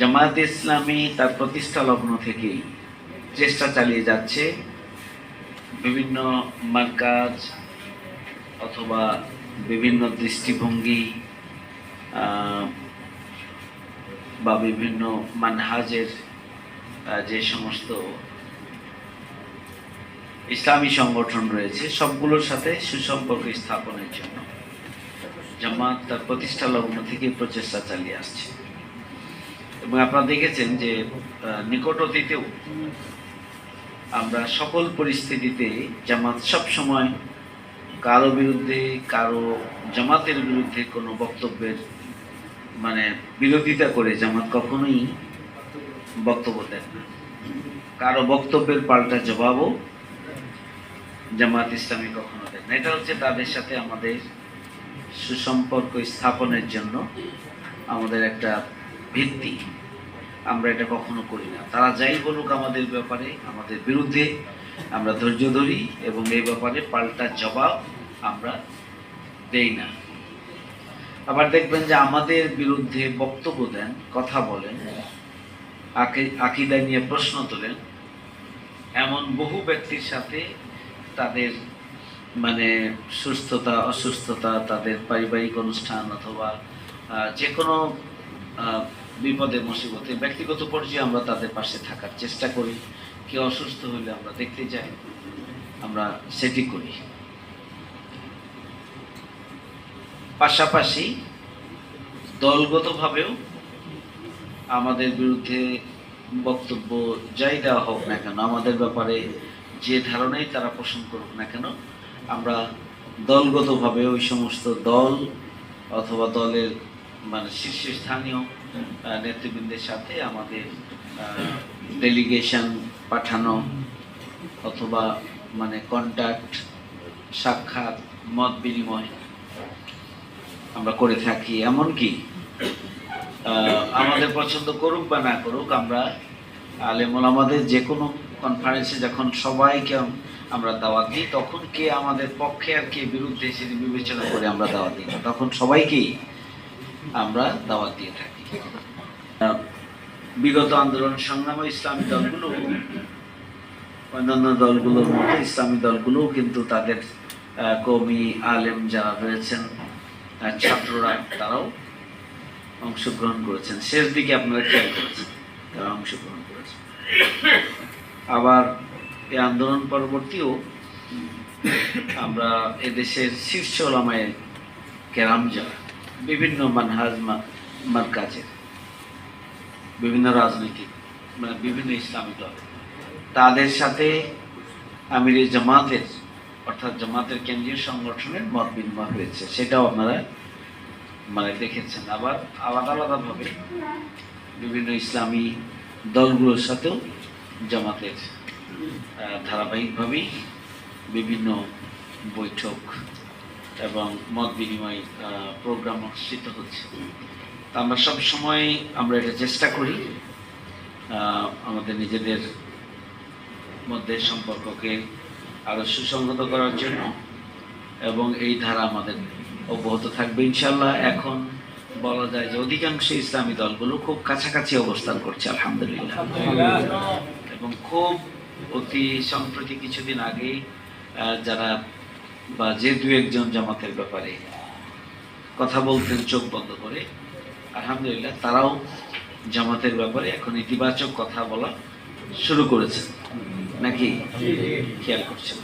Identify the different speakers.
Speaker 1: জামায়াত ইসলামী তার প্রতিষ্ঠা লগ্ন থেকেই চেষ্টা চালিয়ে যাচ্ছে। বিভিন্ন মার্কাজ অথবা বিভিন্ন দৃষ্টিভঙ্গি বা বিভিন্ন মানহাজের যে সমস্ত ইসলামী সংগঠন রয়েছে, সবগুলোর সাথে সুসম্পর্ক স্থাপনের জন্য জামাত তার প্রতিষ্ঠা লগ্ন থেকে প্রচেষ্টা চালিয়ে আসছে। এবং আপনারা দেখেছেন যে নিকট অতীতেও আমরা সকল পরিস্থিতিতে জামাত সব সময় কারও বিরুদ্ধে, কারও জামাতের বিরুদ্ধে কোনো বক্তব্যের মানে বিরোধিতা করে জামাত কখনোই বক্তব্য দেন না। কারও বক্তব্যের পাল্টা জবাবও জামাত ইসলামী কখনো দেন না। এটা হচ্ছে তাদের সাথে আমাদের সুসম্পর্ক স্থাপনের জন্য আমাদের একটা ভিত্তি, আমরা এটা কখনো করি না। তারা যাই বলুক আমাদের ব্যাপারে, আমাদের বিরুদ্ধে আমরা ধৈর্য ধরি এবং এই ব্যাপারে পাল্টা জবাব আমরা দেই না। আবার দেখবেন যে আমাদের বিরুদ্ধে বক্তব্য দেন, কথা বলেন, আকি- আকিদা নিয়ে প্রশ্ন তোলেন, এমন বহু ব্যক্তির সাথে তাদের মানে সুস্থতা, অসুস্থতা, তাদের পারিবারিক অনুষ্ঠান অথবা যে কোনো বিপদে, মুসিবতে, ব্যক্তিগত পর্যায়ে আমরা তাদের পাশে থাকার চেষ্টা করি। কেউ অসুস্থ হলে আমরা দেখতে যাই আমরা সেটি করি। পাশাপাশি দলগতভাবেও আমাদের বিরুদ্ধে বক্তব্য যাই দেওয়া হোক না কেন, আমাদের ব্যাপারে যে ধারণাই তারা পোষণ করুক না কেন, আমরা দলগতভাবে ওই সমস্ত দল অথবা দলের মানে শীর্ষস্থানীয় নেতৃবৃন্দের সাথে আমাদের ডেলিগেশন পাঠানো অথবা মানে কন্ট্যাক্ট সাক্ষাৎ, মত বিনিময় আমরা করে থাকি। এমনকি আমাদের পছন্দ করুক বা না করুক, আমরা আলেমুল আমাদের যে কোনো কনফারেন্সে যখন সবাইকে আমরা দাওয়াত দিই, তখন কে আমাদের পক্ষে আর কে বিরুদ্ধে সেটি বিবেচনা করে আমরা দাওয়াত দিই তখন সবাইকেই আমরা দাওয়াত দিয়ে থাকি। বিগত আন্দোলন সংগ্রামে ইসলামী দলগুলো, অন্যান্য দলগুলোর মতো ইসলামী দলগুলোও কিন্তু তাদের কবি আলেম যারা রয়েছেন ছাত্ররা, তারাও অংশগ্রহণ করেছেন। শেষ দিকে আপনারা খেয়াল করেছেন, তারা অংশগ্রহণ করেছেন। আবার এই আন্দোলন পরবর্তীও আমরা এদেশের শীর্ষ ওলামায় কেরাম যারা বিভিন্ন মানহাজ মার্কাজের বিভিন্ন রাজনৈতিক মানে বিভিন্ন ইসলামী দল। তাদের সাথে আমির জামাতের, অর্থাৎ জামাতের কেন্দ্রীয় সংগঠনের মত বিনিময় হয়েছে। সেটাও আপনারা মানে দেখেছেন। আবার আলাদা আলাদাভাবে বিভিন্ন ইসলামী দলগুলোর সাথেও জামাতের ধারাবাহিকভাবেই বিভিন্ন বৈঠক এবং মত বিনিময় প্রোগ্রাম অনুষ্ঠিত হচ্ছে। তা আমরা সব সময় আমরা এটা চেষ্টা করি আমাদের নিজেদের মধ্যে সম্পর্ককে আরও সুসংহত করার জন্য এবং এই ধারা আমাদের অব্যাহত থাকবে। ইনশাল্লাহ এখন বলা যায় যে অধিকাংশ ইসলামী দলগুলো খুব কাছাকাছি অবস্থান করছে আলহামদুলিল্লাহ। এবং খুব অতি সম্প্রতি কিছুদিন আগে যারা বা যে দু একজন জামাতের ব্যাপারে কথা বলতেন চোখ বন্ধ করে, আলহামদুলিল্লাহ তারাও জামাতের ব্যাপারে এখন ইতিবাচক কথা বলা শুরু করেছেন নাকি? খেয়াল করছেন?